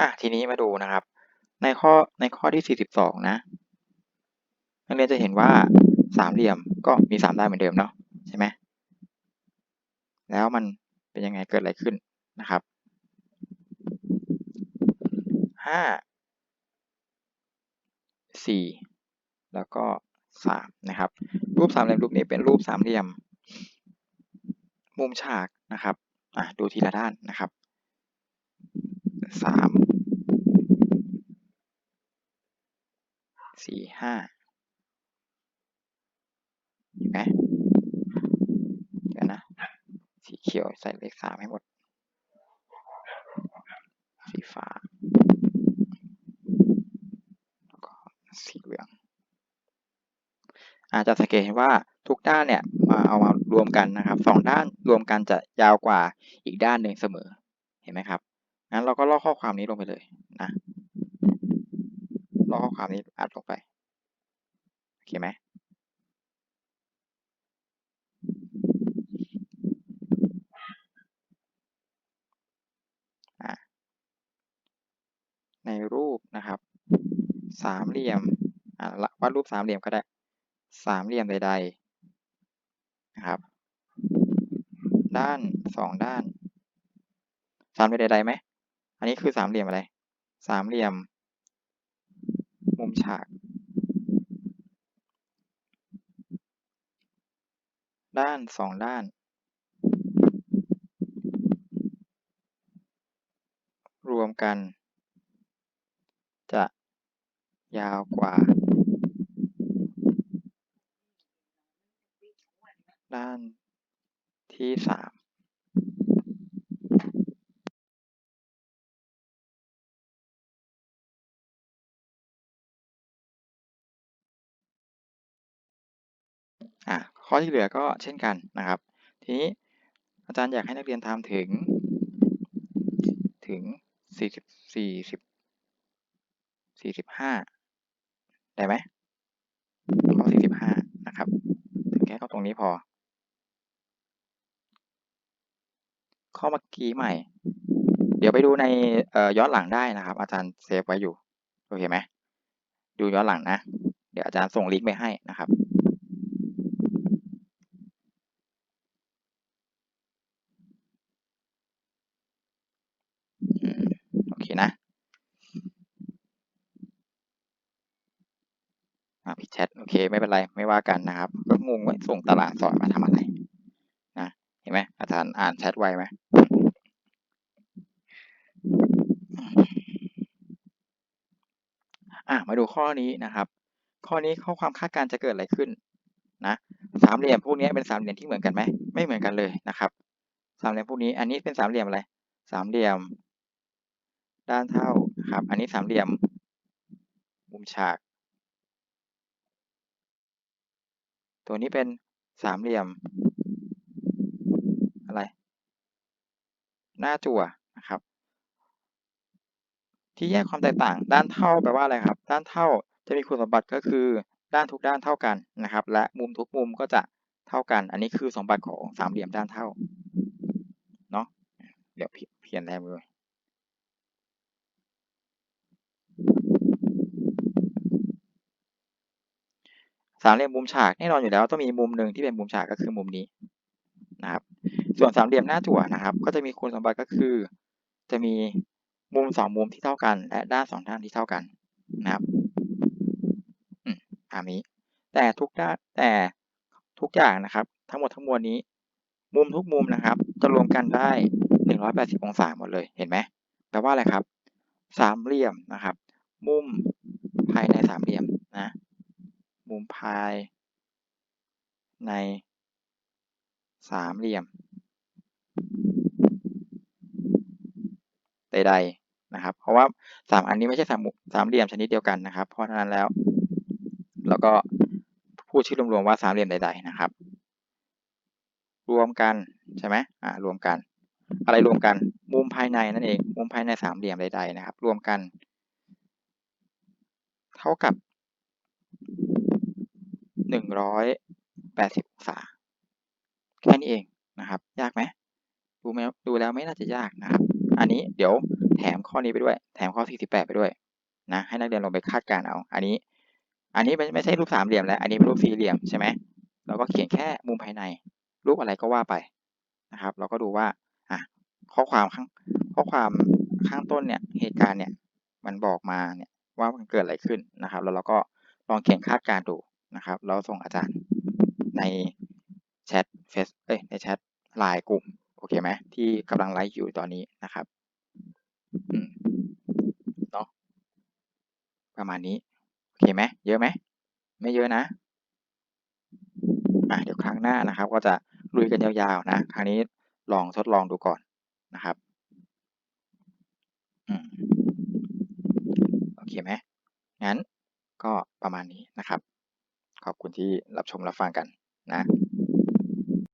อะทีนี้มาดูนะครับ ในข้อในข้อที่ 42 นะ นักเรียนจะเห็นว่าสามเหลี่ยมก็มีสามด้านเหมือนเดิมเนาะใช่ไหมแล้วมันเป็นยังไงเกิดอะไรขึ้นนะครับห้าสี่แล้วก็สามนะครับ รูปสามเหลี่ยมรูปนี้เป็นรูปสามเหลี่ยม มุมฉากนะครับอะดูทีละด้านนะครับสาม สี่ห้าเห็นไหมเดี๋ยวนะ สีเขียวใส่เลขสามให้หมด สีฟ้า แล้วก็สีเหลือง อาจจะสังเกตเห็นว่าทุกด้านเนี่ยมาเอามารวมกันนะครับสองด้านรวมกันจะยาวกว่าอีกด้านหนึ่งเสมอ เห็นไหมครับ งั้นเราก็ลอกข้อความนี้ลงไปเลยนะ ความนี้อัดลงไป โอเคไหมในรูปนะครับ สามเหลี่ยมอ่าวาดรูปสามเหลี่ยมก็ได้ สามเหลี่ยมใดๆนะครับ ด้านสองด้าน สามเหลี่ยมใดๆไหม อันนี้คือสามเหลี่ยมอะไร สามเหลี่ยมมุม ฉาก ด้านสองด้าน รวมกัน จะยาวกว่า ด้านที่สาม ข้อที่เหลือก็เช่นกันนะครับ ทีนี้อาจารย์อยากให้นักเรียนทำถึง ถึงสี่สิบสี่สิบสี่สิบห้าได้ไหมข้อสี่สิบห้านะครับ ถึงแค่ข้อตรงนี้พอ ข้อเมื่อกี้ใหม่ เดี๋ยวไปดูในย้อนหลังได้นะครับ อาจารย์เซฟไว้อยู่ โอเคไหม ดูย้อนหลังนะ เดี๋ยวอาจารย์ส่งลิงก์ไปให้นะครับ โอเคนะ ผิดแชทโอเค ไม่เป็นไรไม่ว่ากันนะครับ ก็งงว่าส่งตารางสอนมาทำอะไรนะเห็นไหมอาจารย์อ่านแชทไวไหมอะมาดูข้อนี้นะครับ ข้อนี้ข้อความคาดการจะเกิดอะไรขึ้นนะสามเหลี่ยมพวกนี้เป็นสามเหลี่ยมที่เหมือนกันไหมไม่เหมือนกันเลยนะครับสามเหลี่ยมพวกนี้อันนี้เป็นสามเหลี่ยมอะไรสามเหลี่ยม ด้านเท่าครับ อันนี้สามเหลี่ยมมุมฉาก ตัวนี้เป็นสามเหลี่ยม อะไร หน้าจั่วนะครับ ที่แยกความแตกต่าง ด้านเท่าแปลว่าอะไรครับ ด้านเท่าจะมีคุณสมบัติก็คือ ด้านทุกด้านเท่ากันนะครับ และมุมทุกมุมก็จะเท่ากัน อันนี้คือสมบัติของสามเหลี่ยมด้านเท่า เนาะ เดี๋ยวเพียนแรมเลย สามเหลี่ยมมุมฉากแน่นอนอยู่แล้วต้องมีมุมหนึ่งที่เป็นมุมฉากก็คือมุมนี้นะครับ ส่วนสามเหลี่ยมหน้าจั่วนะครับ ก็จะมีคุณสมบัติก็คือ จะมีมุมสองมุมที่เท่ากัน และด้านสองด้านที่เท่ากันนะครับตามนี้ แต่ทุกด้านแต่ทุกอย่างนะครับ ทั้งหมดทั้งมวลนี้ มุมทุกมุมนะครับ จะรวมกันได้ 180 องศาหมดเลยเห็นไหมแปลว่าอะไรครับ สามเหลี่ยมนะครับ มุมภายในสามเหลี่ยม มุมภายในสามเหลี่ยม ใดๆนะครับ เพราะว่าสามอันนี้ไม่ใช่สามสามเหลี่ยมชนิดเดียวกันนะครับ เพราะฉะนั้นแล้วเราก็พูดชื่อรวมๆว่าสามเหลี่ยมใด ๆ นะครับ รวมกันใช่ไหมอ่ารวมกัน อะไรรวมกัน มุมภายในนั่นเอง มุมภายในสามเหลี่ยมใด ๆ นะครับ รวมกัน เท่ากับ หนึ่งร้อยแปดสิบองศา แค่นี้เองนะครับ ยากไหมดูไหมดูแล้วไม่น่าจะยากนะครับ อันนี้เดี๋ยวแถมข้อนี้ไปด้วย แถมข้อ 48 ไปด้วยนะให้นักเรียนลงไปคาดการเอา อันนี้ อันนี้ไม่ใช่รูปสามเหลี่ยมแล้ว อันนี้เป็นรูปสี่เหลี่ยมใช่ไหมเราก็เขียนแค่มุมภายใน รูปอะไรก็ว่าไปนะครับ เราก็ดูว่าอะข้อความข้างข้อความข้างต้นเนี่ยเหตุการณ์เนี่ยมันบอกมาเนี่ยว่ามันเกิดอะไรขึ้นนะครับ แล้วเราก็ลองเขียนคาดการดู นะครับ แล้วส่งอาจารย์ในแชทเฟซเอ้ยในแชทไลน์กลุ่ม โอเคไหมที่กำลังไลฟ์อยู่ตอนนี้นะครับอืมเนาะประมาณนี้ โอเคไหมเยอะไหม ไม่เยอะนะอะเดี๋ยวครั้งหน้านะครับ ก็จะลุยกันยาวๆนะ ครั้งนี้ลองทดลองดูก่อนนะครับอืมโอเคไหมงั้นก็ประมาณนี้นะครับ ขอบคุณที่รับชมรับฟังกันนะ